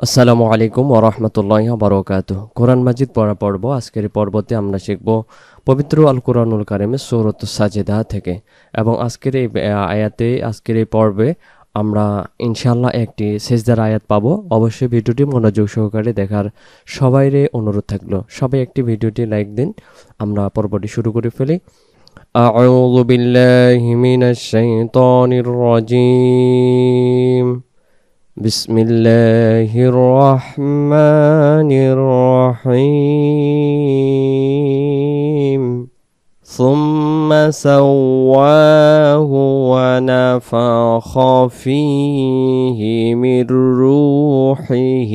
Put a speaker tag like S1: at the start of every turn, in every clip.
S1: আসসালামু আলাইকুম ওরহমতুল্লাহ বরকাত কোরআন মাজিদ পড়া পড়ব আজকের এই পর্বতে আমরা শিখব পবিত্র আল কোরআনুল কারিমের সৌরত সাজেদা থেকে এবং আজকের এই আহ, আয়াতে আজকের এই পর্বে আমরা ইনশাল্লাহ একটি সেজদার আয়াত পাবো অবশ্যই ভিডিওটি মনোযোগ সহকারে দেখার সবাইরে অনুরোধ থাকলো সবাই একটি ভিডিওটি লাইক দিন আমরা পর্বটি শুরু করে ফেলি أعوذ بالله من الشيطان الرجيم بسم الله الرحمن الرحيم. ثم سواه ونفخ فيه من روحه.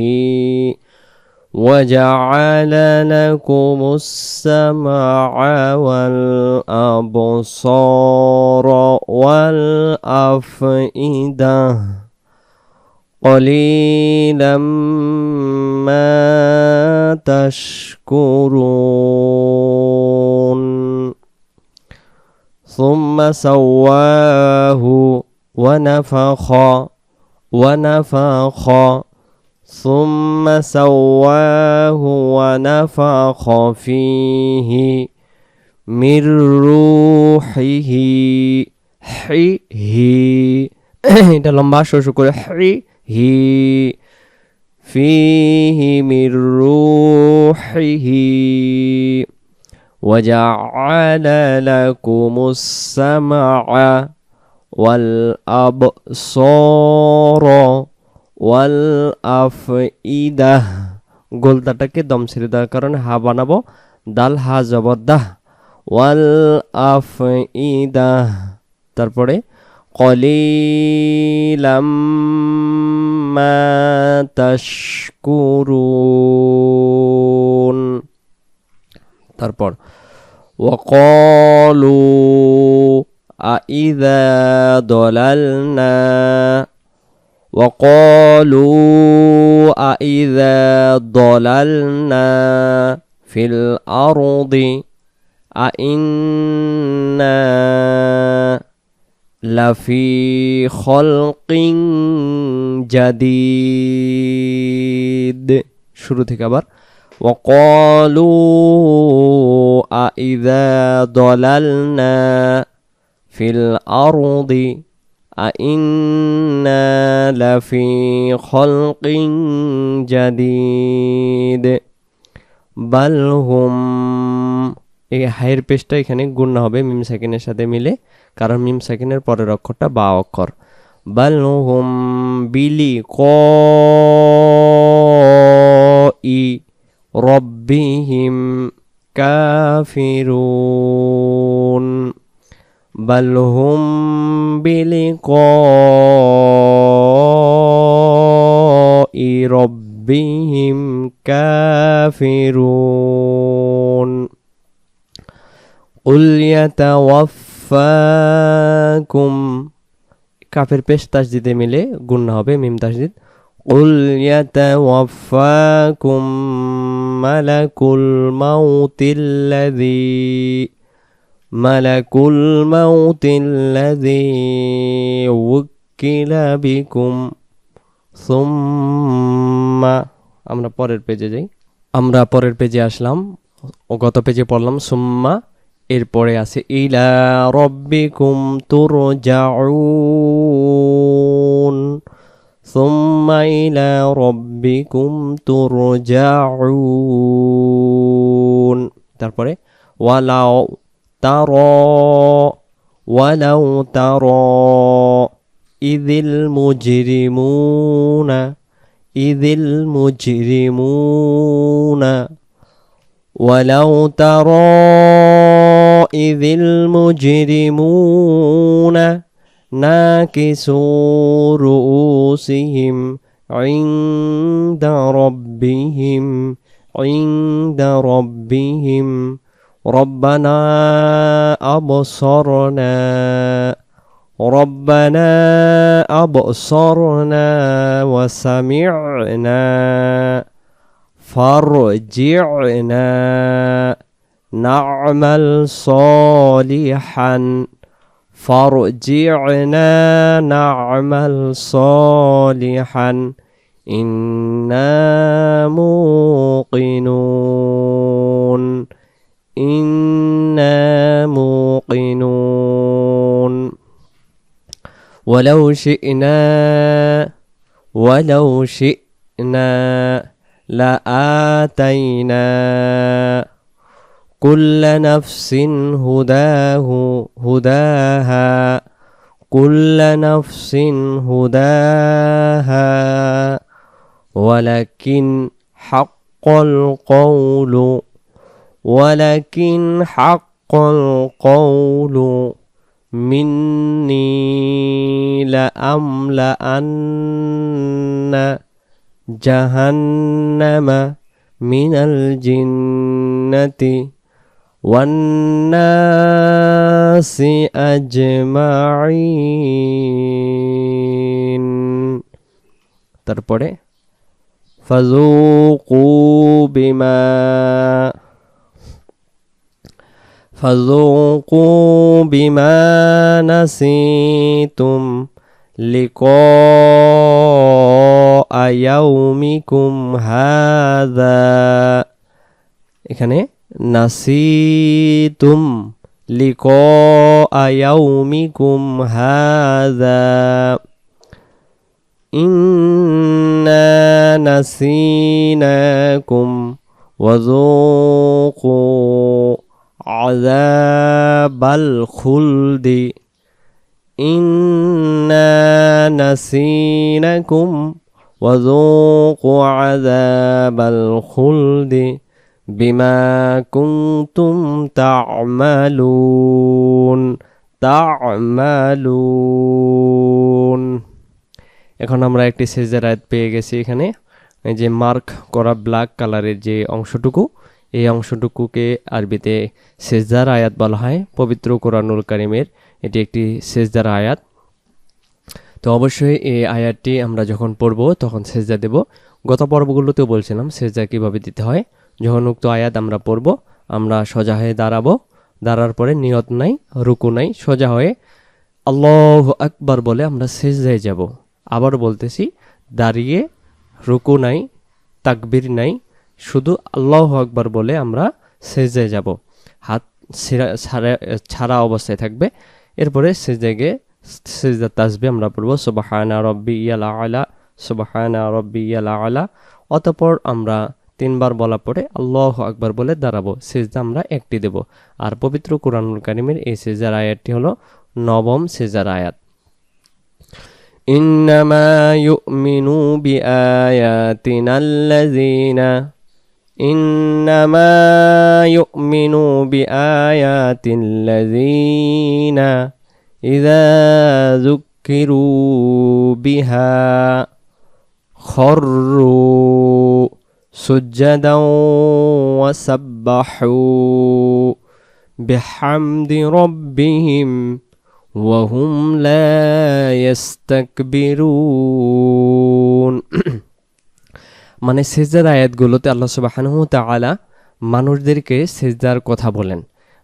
S1: وجعل لكم السمع والأبصار والأفئدة. قليلا ما تشكرون ثم سواه ونفخ ونفخ ثم سواه ونفخ فيه من روحه حيه এটা লম্বা শোষ করে হি হি فيه من روحه وجعل لكم السمع والأبصار والأفئدة গোলদাটাকে দম ছেড়ে দেওয়ার কারণে হা বানাবো দাল হা জবরদাহ ওয়াল আফইদা তারপরে কলিলাম মা তাশকুরুন তারপর وقالوا أإذا ضللنا وقالوا أإذا ضللنا في الأرض أإنا لفي خلق جديد শুরু থেকে আবার وقالوا أإذا ضللنا في الأرض أإنا لفي خلق جديد بل هم এই হাইয়ের পেজটা এখানে গুণ হবে মিম সেকেন্ডের সাথে মিলে কারণ মিম সেকেন্ডের পরের অক্ষরটা বা অক্ষর বাল হুম বিলি ক ই রব্বিহিম কাফিরুন بل هم بلقاء ربهم كافرون قل يتوفاكم কাফের পেশ তাসদিদে মিলে গুণ হবে মিম তাসদিদ قل يتوفاكم ملك الموت الذي ملك الموت الذي وكل بكم ثم আমরা পরের পেজে যাই আমরা পরের পেজে আসলাম ও গত পেজে পড়লাম সুম্মা এরপরে আছে ইলা রব্বিকুম তুরজাউন সুম্মা ইলা রব্বিকুম তুরজাউন তারপরে ওয়ালাও তার ওয়ালাউ তার ইদিল মুজরিমুনা ইদিল মুজরিমুনা ولو ترى إذ المجرمون ناكسوا رؤوسهم عند ربهم عند ربهم. ربنا أبصرنا ربنا أبصرنا وسمعنا. فارجعنا نعمل صالحا. فارجعنا نعمل صالحا. إنا موقنون. إنا موقنون. ولو شئنا ولو شئنا. لآتينا كل نفس هداه هداها. كل نفس هداها. ولكن حق القول ولكن حق القول. مني لأملأن Jahan nama minal jinnati wana si ajma'in. Terpore? Fa bima, fa bima nasitum liko. يومكم هذا এখানে নাসিতুম লিকা ইয়াউমিকুম হাযা إنا نسيناكم وذوقوا عذاب الخلد إنا نسيناكم وذوقوا عذاب الخلد بما كنتم تعملون تعملون এখন আমরা একটি সেজদার আয়াত পেয়ে গেছি এখানে এই যে মার্ক করা ব্ল্যাক কালারের যে অংশটুকু এই অংশটুকুকে আরবিতে সেজদার আয়াত বলা হয় পবিত্র কোরআনুল কারিমের এটি একটি সেজদার আয়াত তো অবশ্যই এই আয়াতটি আমরা যখন পড়ব, তখন সেজদা দেব। গত পর্বগুলোতেও বলছিলাম সেজদা কীভাবে দিতে হয়। যখন উক্ত আয়াত আমরা পড়ব, আমরা সোজা হয়ে দাঁড়াবো। দাঁড়ার পরে নিয়ত নাই, রুকু নাই, সোজা হয়ে আল্লাহ আকবার বলে আমরা সেজদায় যাব। আবার বলতেছি, দাঁড়িয়ে রুকু নাই, তাকবির নাই, শুধু আল্লাহ আকবার বলে আমরা সেজদায় যাব। হাত ছিঁড়া- অবস্থায় থাকবে। এরপরে সেজদায় গিয়ে সেজদা তাসবি আমরা পড়বো সুবাহানা রব্বি ইয়ালা আলা সুবাহানা রব্বি ইয়ালা আলা অতপর আমরা তিনবার বলা পরে আল্লাহ আকবার বলে দাঁড়াবো সেজদা আমরা একটি দেব আর পবিত্র কোরআনুল কারিমের এই সেজার আয়াতটি হলো নবম সেজার আয়াত إنما يؤمن بآياتنا الذين إنما يؤمن بآيات الذين إذا ذكروا بها خروا سجدا وسبحوا بحمد ربهم وهم لا يستكبرون মানে সেজদার আয়াতগুলোতে আল্লাহ সুবাহানহু তাআলা মানুষদেরকে সেজদার কথা বলেন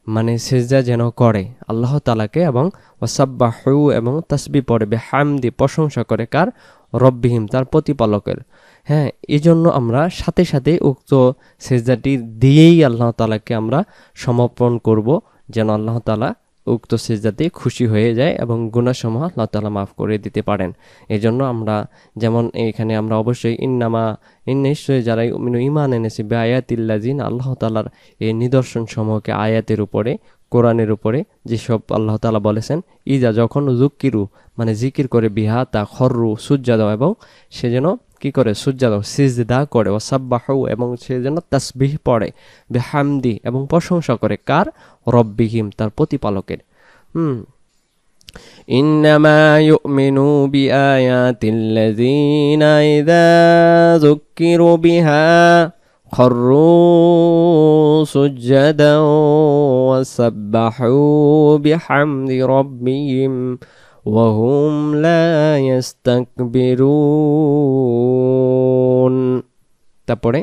S1: মানে সেজদা যেন করে। আল্লাহ তালাকে এবং ওয়াসাব্বাহু এবং তাসবি পড়ে, বেহামদি প্রশংসা করে কার? রব্বিহিম, তার প্রতিপালকের। হ্যাঁ এই জন্য আমরা সাথে সাথে উক্ত সেজদাটি দিয়েই আল্লাহ তালাকে আমরা সমর্পণ করব, যেন আল্লাহ তালা উক্ত সেজদাতে খুশি হয়ে যায় এবং গুণাসমূহ আল্লাহ তালা মাফ করে দিতে পারেন। এই জন্য আমরা যেমন এখানে আমরা অবশ্যই ইন্নামা ইন নিশ্চয়ই যারা ইমান এনেছে বে আয়াতিল্লাজিন আল্লাহ তালার এই নিদর্শন সমূহকে আয়াতের উপরে, কোরআনের উপরে যেসব আল্লাহ তালা বলেছেন ইজা যখন জুকিরু মানে জিকির করে বিহা তা খর্রু সূর্যাদ এবং সে যেন কি করে সূর্যাদ সিজদা করে ও সাব্বাহু এবং সে যেন তাসবিহ পড়ে বেহামদি এবং প্রশংসা করে কার রব্বিহিম তার প্রতিপালকের হুম إنما يؤمن بآيات الذين إذا ذكروا بها خروا سجدا وسبحوا بحمد ربهم وهم لا يستكبرون তারপরে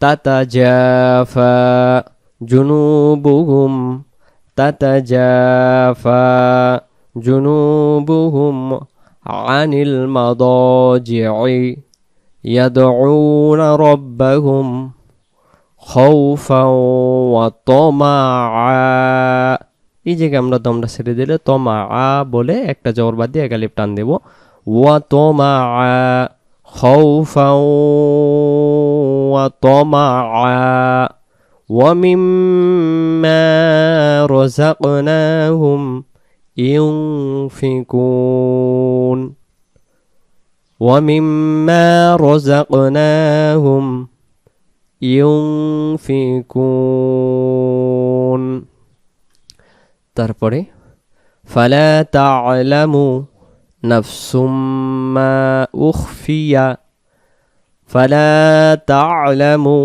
S1: তাতাজাফা জুনুবুহুম তাতাজাফা জুনুবুহুম আনিল মাদাজি'i يدعون ربهم خوفا وطمعا এই জায়গায় আমরা দমটা ছেড়ে দিলে তমা আ বলে একটা জবর বাদ দিয়ে একালিপ টান দেব ওয়া তমা خوفا وطمعا ومما رزقناهم ينفقون ومما رزقناهم ينفقون তারপরে, ফালা তা'লামু নাফসুম উখফিয়া ফালা তা'লামু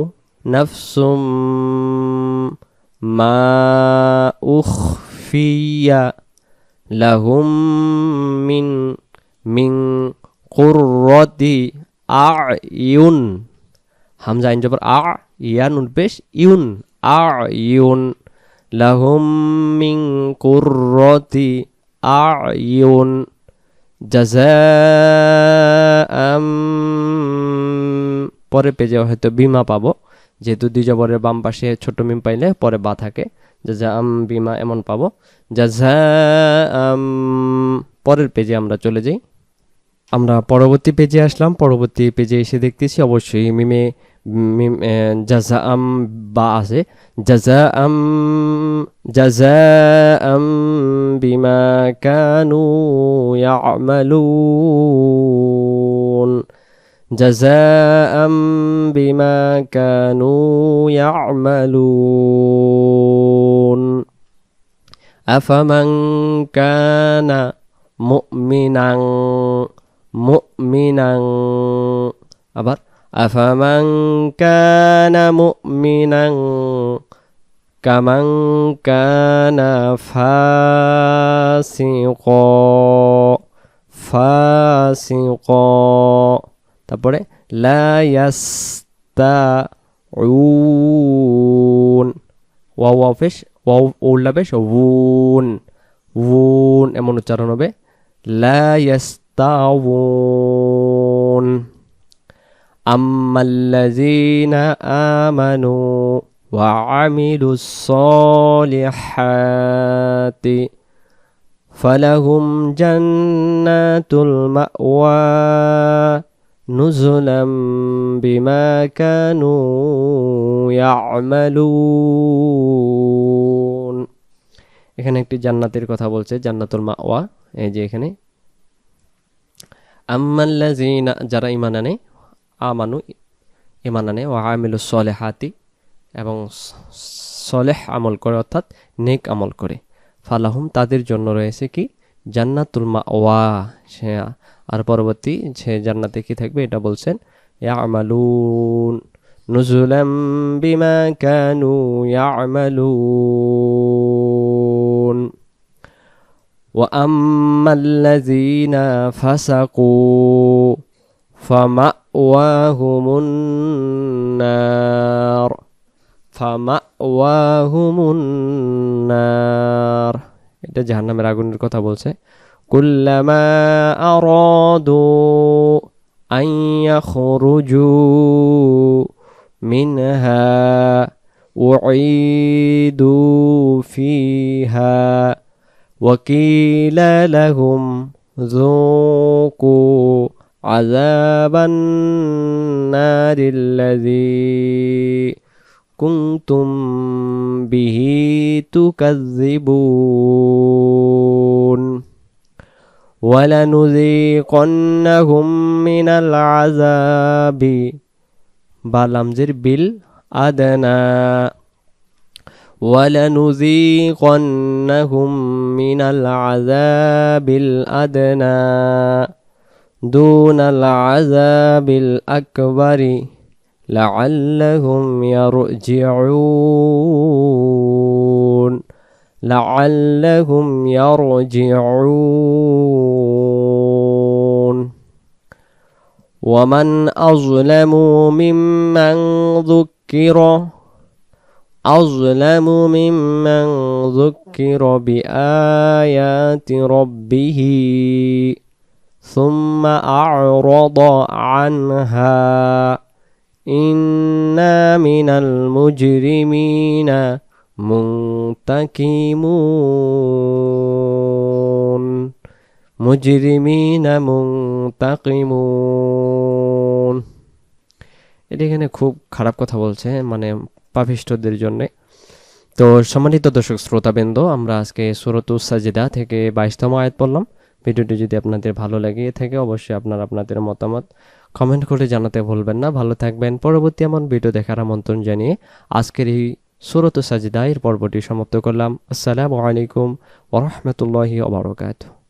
S1: নাফসুম মা উখফিয়া লাহুম মিন মিন কুররতি আয়ুন হামজা আইন জবর আ ইয়ান পেশ ইউন, আয়ুন। লাহুম মিন কুররতি আয়ুন জাযাআম। পরে পেজে হয়তো বিমা পাবো, যেহেতু দুই জবরের বাম পাশে ছোট মিম পাইলে পরে বা থাকে। জাযাআম, বিমা এমন পাবো। জাযাআম, পরের পেজে আমরা চলে যাই। আমরা পরবর্তী পেজে আসলাম পরবর্তী পেজে এসে দেখতেছি অবশ্যই মিমে মিম জাজা আম বা আছে জাজা আম জাজা আম বিমা কানু ইয়ামালুন جزاء بما كانوا يعملون أفمن كان مؤمنا মুমিনাং আবার আফামাং কানা মুমিনাং কামাং কানা ফাসিক ফাসিক তারপরে লায়াস্তা উন ওয়াও ওয়াও পেশ ওয়াও উল্লা পেশ উন উন এমন উচ্চারণ হবে লায়াস্তা يستعون أما الذين آمنوا وعملوا الصالحات فلهم جنات المأوى نزلا بما كانوا يعملون এখানে একটি জান্নাতের কথা বলছে জান্নাতুল মাওয়া এই যে এখানে আম্মাল্লাজিনা যারা ইমান আনে, আমানু ইমান আনে ও আমিলু হাতি এবং সলেহ আমল করে, অর্থাৎ নেক আমল করে। ফালাহুম, তাদের জন্য রয়েছে কি? জান্নাতুল মা ওয়া সে, আর পরবর্তী, সে জান্নাতে কি থাকবে? এটা বলছেন, ইয়ামালুন নুজুলাম বিমা কানু ইয়ামালুন। واما الذين فسقوا فماواهم النار فماواهم النار এটা জাহান্নামের আগুনের কথা বলছে কুল্লামা আরাদু আন ইয়াখরুজু মিনহা উঈদু ফিহা وقيل لهم ذوقوا عذاب النار الذي كنتم به تكذبون. ولنذيقنهم من العذاب. بالامزر بالأدنى. ولنذيقنهم من العذاب الأدنى دون العذاب الأكبر لعلهم يرجعون. لعلهم يرجعون. ومن أظلم ممن ذكر أظلم ممن ذكر بآيات ربه ثم أعرض عنها إنا من المجرمين منتقمون মুজরিমিন মুন্তাকিমুন এটা এখানে খুব খারাপ কথা বলছে মানে পাপিষ্টদের জন্যে। তো সম্মানিত দর্শক শ্রোতাবৃন্দ, আমরা আজকে সুরতু সাজিদা থেকে বাইশতম আয়াত পড়লাম। ভিডিওটি যদি আপনাদের ভালো লাগে থাকে, অবশ্যই আপনারা আপনাদের মতামত কমেন্ট করে জানাতে ভুলবেন না। ভালো থাকবেন। পরবর্তী এমন ভিডিও দেখার আমন্ত্রণ জানিয়ে আজকের এই সুরত সাজিদা এর পর্বটি সমাপ্ত করলাম। আসসালামু আলাইকুম ওরহমতুল্লাহি ওবরাকাতুহ